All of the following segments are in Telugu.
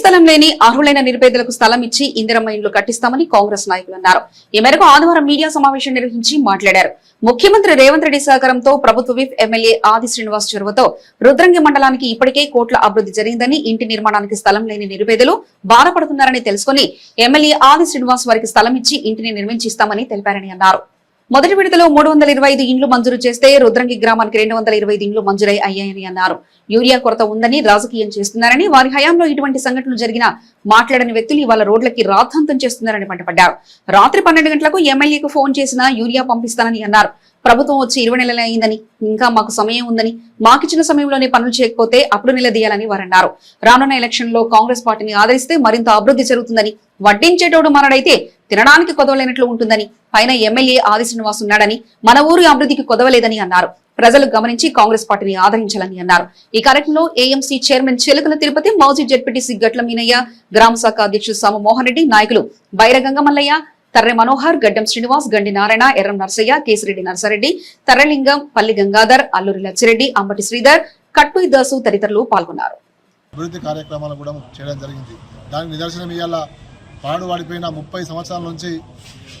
స్థలం లేని అర్హులైన నిరుపేదలకు స్థలం ఇచ్చి ఇందిరమ్మ ఇండ్లు కట్టిస్తామని కాంగ్రెస్ నాయకులు అన్నారు. ఈ మేరకు ఆదివారం మీడియా సమావేశం నిర్వహించి మాట్లాడారు. ముఖ్యమంత్రి రేవంత్ రెడ్డి సహకారంతో ప్రభుత్వ విప్ ఎమ్మెల్యే ఆది శ్రీనివాస్ చొరవతో రుద్రంగి మండలానికి ఇప్పటికే కోట్ల అభివృద్ధి జరిగిందని ఇంటి నిర్మాణానికి స్థలం లేని నిరుపేదలు బాధపడుతున్నారని తెలుసుకుని ఎమ్మెల్యే ఆది శ్రీనివాస్ వారికి స్థలం ఇచ్చి ఇంటిని నిర్మించిస్తామని తెలిపారని అన్నారు. మొదటి విడతలో మూడు వందల ఇరవై ఐదు ఇండ్లు మంజూరు చేస్తే రుద్రంగి గ్రామానికి రెండు వందల ఇరవై ఐదు ఇండ్లు మంజూరై అయ్యాయని అన్నారు. యూరియా కొరత ఉందని రాజకీయం చేస్తున్నారని వారి హయాంలో ఇటువంటి సంఘటనలు జరిగినా మాట్లాడని వ్యక్తులు ఇవాళ రోడ్లకి రాద్ధాంతం చేస్తున్నారని మంటపడ్డారు రాత్రి పన్నెండు గంటలకు ఎమ్మెల్యేకు ఫోన్ చేసినా యూరియా పంపిస్తానని అన్నారు. ప్రభుత్వం వచ్చి ఇరవై నెలలు అయిందని ఇంకా మాకు సమయం ఉందని మాకిచ్చిన సమయంలోనే పనులు చేయకపోతే అప్పుడు నిలదీయాలని వారు అన్నారు రానున్న ఎలక్షన్లో కాంగ్రెస్ పార్టీని ఆదరిస్తే మరింత అభివృద్ధి జరుగుతుందని వడ్డించేటోడు మనడైతే తినడానికి కొదవలేనట్లు ఉంటుందని పైన ఎమ్మెల్యే ఆది శ్రీనివాస్ ఉన్నాడని మన ఊరు అభివృద్ధికి కొదవలేదని అన్నారు. ప్రజలు గమనించి కాంగ్రెస్ పార్టీని ఆదరించాలని అన్నారు. ఈ కార్యక్రమంలో ఏఎంసీ చైర్మన్ చిలకల తిరుపతి మాజీ జడ్పీటీసీ గట్ల మీనయ్య గ్రామ శాఖ అధ్యక్షుడు సామ మోహన్ రెడ్డి నాయకులు బైరగంగ మల్లయ్య తర్రె మనోహర్ గడ్డం శ్రీనివాస్ గండి నారాయణ ఎర్రం నర్సయ్య కేసిరెడ్డి నర్సారెడ్డి తర్రలింగం పల్లి గంగాధర్ అల్లూరి లచ్చిరెడ్డి అంబటి శ్రీధర్ కట్టు దాసు తదితరులు పాల్గొన్నారు. అభివృద్ధి కార్యక్రమాలు కూడా చేయడం జరిగింది. దానికి నిదర్శనం ఇవాళ పాడు వాడిపోయిన ముప్పై సంవత్సరాల నుంచి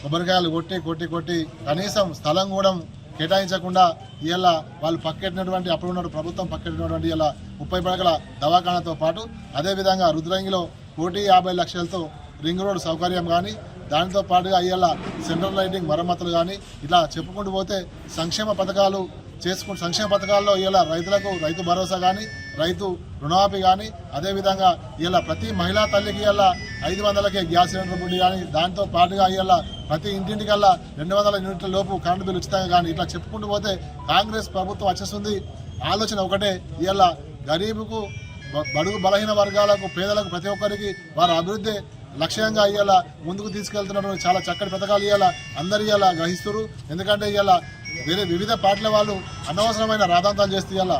కొబ్బరికాయలు కొట్టి కొట్టి కొట్టి కనీసం స్థలం కూడా కేటాయించకుండా ఇవాళ వాళ్ళు పక్కెట్టినటువంటి అప్పుడు ఉన్న ప్రభుత్వం పక్కెట్టినటువంటి ఇలా ముప్పై పడకల దవాఖానాతో పాటు అదేవిధంగా రుద్రంగిలో కోటి యాభై లక్షలతో రింగ్ రోడ్ సౌకర్యం కానీ దానితో పాటుగా అయ్యేలా సెంట్రల్ లైటింగ్ మరమ్మతులు కానీ ఇట్లా చెప్పుకుంటూ పోతే సంక్షేమ పథకాలు చేసుకుంటూ సంక్షేమ పథకాల్లో ఇలా రైతులకు రైతు భరోసా కానీ రైతు రుణమాఫీ కానీ అదేవిధంగా ఇలా ప్రతి మహిళా తల్లికి ఇలా ఐదు వందలకే గ్యాస్ సిలిండర్ బిల్లు కానీ దాంతో పాటుగా ఇలా ప్రతి ఇంటింటికల్లా రెండు వందల యూనిట్ల లోపు కరెంటు బిల్లు ఉచితంగా కానీ ఇట్లా చెప్పుకుంటూ పోతే కాంగ్రెస్ ప్రభుత్వం వచ్చేస్తుంది ఆలోచన ఒకటే ఇలా గరీబుకు బ- బడుగు బలహీన వర్గాలకు పేదలకు ప్రతి ఒక్కరికి వారి అభివృద్ధి లక్ష్యంగా ఇవాళ ముందుకు తీసుకెళ్తున్నటువంటి చాలా చక్కటి పథకాలు ఇవాళ అందరు ఇవాళ గ్రహిస్తున్నారు ఎందుకంటే ఇవాళ వేరే వివిధ పార్టీల వాళ్ళు అనవసరమైన రాధాంతాలు చేస్తే ఇవాళ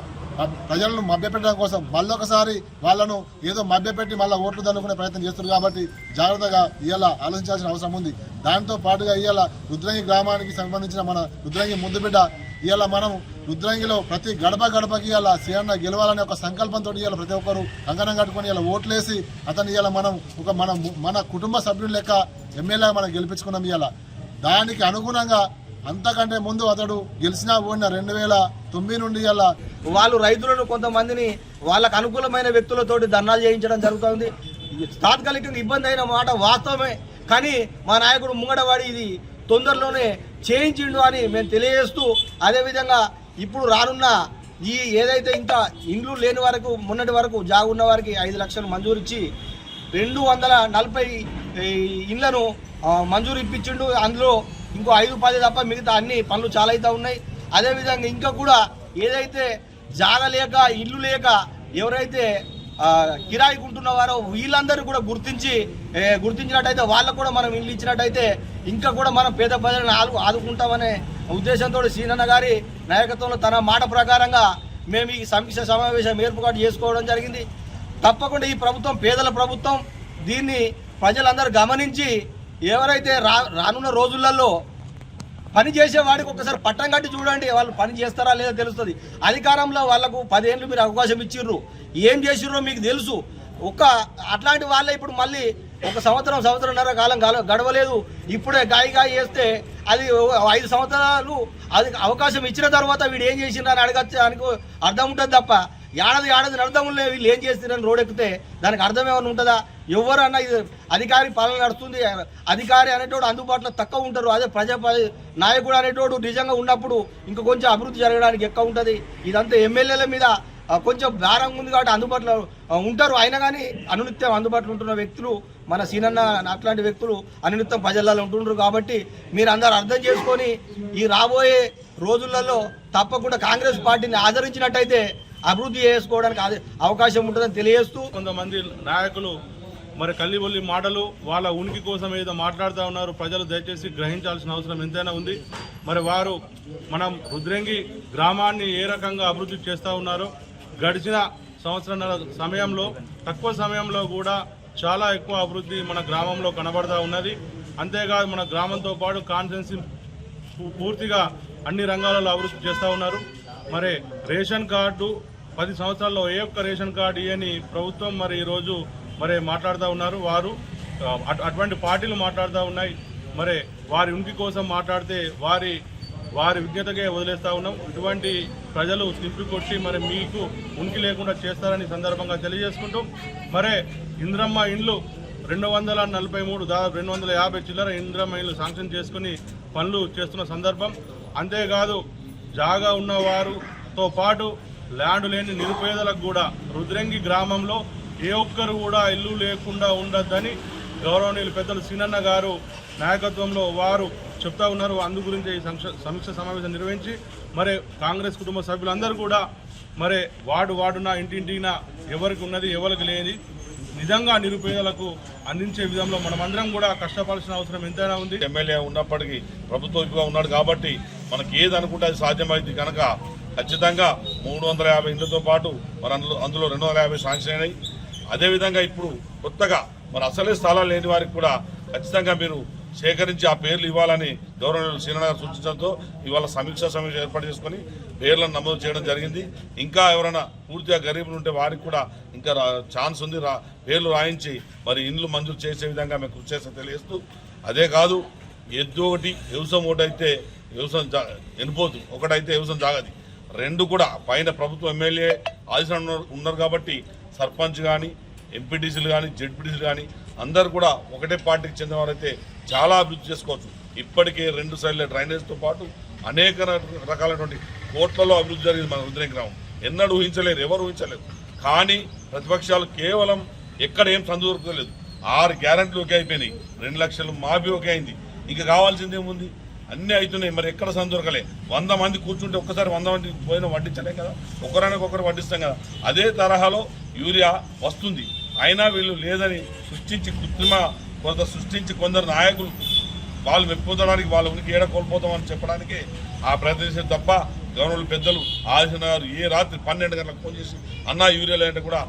ప్రజలను మభ్యపెట్టడం కోసం మళ్ళొకసారి వాళ్ళను ఏదో మభ్యపెట్టి మళ్ళీ ఓట్లు దండుకునే ప్రయత్నం చేస్తున్నారు కాబట్టి జాగ్రత్తగా ఇవాళ ఆలోచించాల్సిన అవసరం ఉంది. దాంతో పాటుగా ఇవాళ రుద్రంగి గ్రామానికి సంబంధించిన మన రుద్రంగి ముందు బిడ్డ ఇవాళ మనం రుద్రంగిలో ప్రతి గడప గడపకి ఇలా సీఎన్న గెలవాలనే ఒక సంకల్పంతో ఇవాళ ప్రతి ఒక్కరు కంకణం కట్టుకొని ఇలా ఓట్లేసి అతను ఇవాళ మనం ఒక మన మన కుటుంబ సభ్యుల లెక్క ఎమ్మెల్యే మనం గెలిపించుకున్నాం ఇవాళ. దానికి అనుగుణంగా అంతకంటే ముందు అతడు గెలిచినా ఓడిన రెండు వేల తొమ్మిది నుండి అలా వాళ్ళు రైతులను కొంతమందిని వాళ్ళకు అనుకూలమైన వ్యక్తులతోటి ధర్నాలు చేయించడం జరుగుతుంది. తాత్కాలికంగా ఇబ్బంది అయిన మాట వాస్తవమే. కానీ మా నాయకుడు ముంగడవాడి ఇది తొందరలోనే చేయించిండు అని మేము తెలియజేస్తూ అదేవిధంగా ఇప్పుడు రానున్న ఈ ఏదైతే ఇంకా ఇండ్లు లేని వరకు మొన్నటి వరకు జాగున్న వారికి ఐదు లక్షలు మంజూరు ఇచ్చి రెండు వందల నలభై ఈ, ఇండ్లను మంజూరు ఇప్పించిండు. అందులో ఇంకో ఐదు పది తప్ప మిగతా అన్ని పనులు చాలా అయితే ఉన్నాయి. అదేవిధంగా ఇంకా కూడా ఏదైతే జాగ లేక ఇల్లు లేక ఎవరైతే ఆ, కిరాయికి ఉంటున్నవారో వీళ్ళందరూ కూడా గుర్తించి గుర్తించినట్టయితే వాళ్ళకు కూడా మనం ఇల్లు ఇచ్చినట్టయితే ఇంకా కూడా మనం పేద ప్రజలను ఆదు ఆదుకుంటామనే ఉద్దేశంతో సీనన్న గారి నాయకత్వంలో తన మాట ప్రకారంగా మేము ఈ సమీక్ష సమావేశం ఏర్పాటు చేసుకోవడం జరిగింది. తప్పకుండా ఈ ప్రభుత్వం పేదల ప్రభుత్వం దీన్ని ప్రజలందరూ గమనించి ఎవరైతే రా రానున్న రోజులలో పని చేసేవాడికి ఒకసారి పట్టం కట్టి చూడండి వాళ్ళు పని చేస్తారా లేదా తెలుస్తుంది. అధికారంలో వాళ్ళకు పదేళ్ళు మీరు అవకాశం ఇచ్చిర్రు ఏం చేసిర్రో మీకు తెలుసు. ఒక్క అట్లాంటి వాళ్ళే ఇప్పుడు మళ్ళీ ఒక సంవత్సరం సంవత్సరంన్నర కాలం గడవలేదు. ఇప్పుడే గాయి గాయి చేస్తే అది ఐదు సంవత్సరాలు అది అవకాశం ఇచ్చిన తర్వాత వీడు ఏం చేసిండ్రు అని అడగచ్చు అర్థం ఉంటుంది తప్ప ఏడాది ఏడాది అర్థం లేదు వీళ్ళు ఏం చేస్తున్నారని రోడ్ ఎక్కితే దానికి అర్థం ఏమైనా ఉంటుందా? ఎవరన్నా ఇది అధికారి పాలన నడుస్తుంది అధికారి అనేటోడు అందుబాటులో తక్కువ ఉంటారు. అదే ప్రజా నాయకుడు అనేటోడు నిజంగా ఉన్నప్పుడు ఇంకా కొంచెం అభివృద్ధి జరగడానికి ఎక్కువ ఉంటుంది. ఇదంతా ఎమ్మెల్యేల మీద కొంచెం భారంగా ఉంది కాబట్టి అందుబాటులో ఉంటారు. అయినా కానీ అనునిత్యం అందుబాటులో ఉంటున్న వ్యక్తులు మన సీనన్న అట్లాంటి వ్యక్తులు అనునిత్యం ప్రజలలో ఉంటుండ్రు కాబట్టి మీరు అందరు అర్థం చేసుకొని ఈ రాబోయే రోజులలో తప్పకుండా కాంగ్రెస్ పార్టీని ఆదరించినట్టయితే అభివృద్ధి చేసుకోవడానికి అవకాశం ఉంటుందని తెలియజేస్తూ కొంతమంది నాయకులు మరి కల్లిబొల్లి మాటలు వాళ్ళ ఉనికి కోసం ఏదో మాట్లాడుతూ ఉన్నారు. ప్రజలు దయచేసి గ్రహించాల్సిన అవసరం ఎంతైనా ఉంది. మరి వారు మనం రుద్రంగి గ్రామాన్ని ఏ రకంగా అభివృద్ధి చేస్తూ ఉన్నారో గడిచిన సంవత్సరాల సమయంలో తక్కువ సమయంలో కూడా చాలా ఎక్కువ అభివృద్ధి మన గ్రామంలో కనబడతా ఉన్నది. అంతేకాదు మన గ్రామంతో పాటు కాన్ఫరెన్సీ పూర్తిగా అన్ని రంగాలలో అభివృద్ధి చేస్తూ ఉన్నారు. మరి రేషన్ కార్డు పది సంవత్సరాల్లో ఏ ఒక్క రేషన్ కార్డు ఇయని ప్రభుత్వం మరి ఈరోజు మరి మాట్లాడుతూ ఉన్నారు. వారు అటు- అటువంటి పార్టీలు మాట్లాడుతూ ఉన్నాయి. మరి వారి ఉనికి కోసం మాట్లాడితే వారి వారి విజ్ఞతకే వదిలేస్తూ ఉన్నాం. ఇటువంటి ప్రజలు తిప్పి కొట్టి మరి మీకు ఉనికి లేకుండా చేస్తారని సందర్భంగా తెలియజేసుకుంటూ మరే ఇంద్రమ్మ ఇండ్లు రెండు వందల నలభై మూడు దాదాపు రెండు వందల యాభై చిల్లర ఇంద్రమ్మ ఇండ్లు శాంక్షన్ చేసుకుని పనులు చేస్తున్న సందర్భం. అంతేకాదు జాగా ఉన్నవారుతో పాటు ల్యాండ్ లేని నిరుపేదలకు కూడా రుద్రంగి గ్రామంలో ఏ ఒక్కరు కూడా ఇల్లు లేకుండా ఉండద్దని గౌరవనీయులు పెద్దలు సీనన్న గారు నాయకత్వంలో వారు చెప్తా ఉన్నారు. అందు గురించి ఈ సంక్ష సమీక్ష సమావేశం నిర్వహించి మరి కాంగ్రెస్ కుటుంబ సభ్యులందరూ కూడా మరి వార్డు వార్డున ఇంటింటిన ఎవరికి ఉన్నది ఎవరికి లేని నిజంగా నిరుపేదలకు అందించే విధంలో మనమందరం కూడా కష్టపడాల్సిన అవసరం ఎంతైనా ఉంది. ఎమ్మెల్యే ఉన్నప్పటికీ ప్రభుత్వంగా ఉన్నాడు కాబట్టి మనకి ఏది అనుకుంటే అది సాధ్యమైంది కనుక ఖచ్చితంగా మూడు వందల యాభై ఇండ్లతో పాటు మరి అందులో అందులో రెండు వందల యాభై శాంక్షన్ అయినాయి. అదేవిధంగా ఇప్పుడు కొత్తగా మరి అసలే స్థలాలు లేని వారికి కూడా ఖచ్చితంగా మీరు సేకరించి ఆ పేర్లు ఇవ్వాలని గవర్నర్ శ్రీనగర్ సూచించడంతో ఇవాళ సమీక్ష సమీక్ష ఏర్పాటు చేసుకొని పేర్లను నమోదు చేయడం జరిగింది. ఇంకా ఎవరైనా పూర్తిగా గరీబులు ఉంటే వారికి కూడా ఇంకా ఛాన్స్ ఉంది. రా పేర్లు రాయించి మరి ఇండ్లు మంజూరు చేసే విధంగా మేము కృషి చేస్తా తెలియజేస్తూ అదే కాదు ఎద్దు ఒకటి వ్యవసాయం ఒకటైతే వ్యవసాయం జా ఎనిపోదు. ఒకటైతే వ్యవసాయం జాగది. రెండు కూడా పైన ప్రభుత్వ ఎమ్మెల్యే ఆదిశం ఉన్నారు కాబట్టి సర్పంచ్ కానీ ఎంపీటీసీలు కానీ జెడ్పీటీసీలు కానీ అందరు కూడా ఒకటే పార్టీకి చెందినవారైతే చాలా అభివృద్ధి చేసుకోవచ్చు. ఇప్పటికే రెండు సైడ్ల డ్రైనేజ్తో పాటు అనేక రకాలైనటువంటి కోట్లలో అభివృద్ధి జరిగింది మన రుద్రేం గ్రామం. ఎన్నడూ ఊహించలేరు ఎవరు ఊహించలేరు. కానీ ప్రతిపక్షాలు కేవలం ఎక్కడ ఏం సందు దొరకలేదు ఆరు గ్యారెంటీలు ఒకే అయిపోయినాయి. రెండు లక్షలు మాఫీ ఒకే అయింది. ఇంకా కావాల్సింది ఏముంది? అన్నీ అవుతున్నాయి మరి ఎక్కడ సందు వంద మంది కూర్చుంటే ఒక్కసారి వంద మంది పోయినా వడ్డించలేం కదా? ఒకరానికి ఒకరు వడ్డిస్తాం కదా? అదే తరహాలో యూరియా వస్తుంది. అయినా వీళ్ళు లేదని సృష్టించి కృత్రిమ కొంత సృష్టించి కొందరు నాయకులు వాళ్ళు మెప్పుకోవడానికి వాళ్ళ ఉనికి ఏడ కోల్పోతామని చెప్పడానికి ఆ ప్రయత్నించారు తప్ప గవర్నమెంట్ పెద్దలు ఆదిశ గారు ఏ రాత్రి పన్నెండు గంటలకు ఫోన్ చేసి అన్నా యూరియా లేదంటే కూడా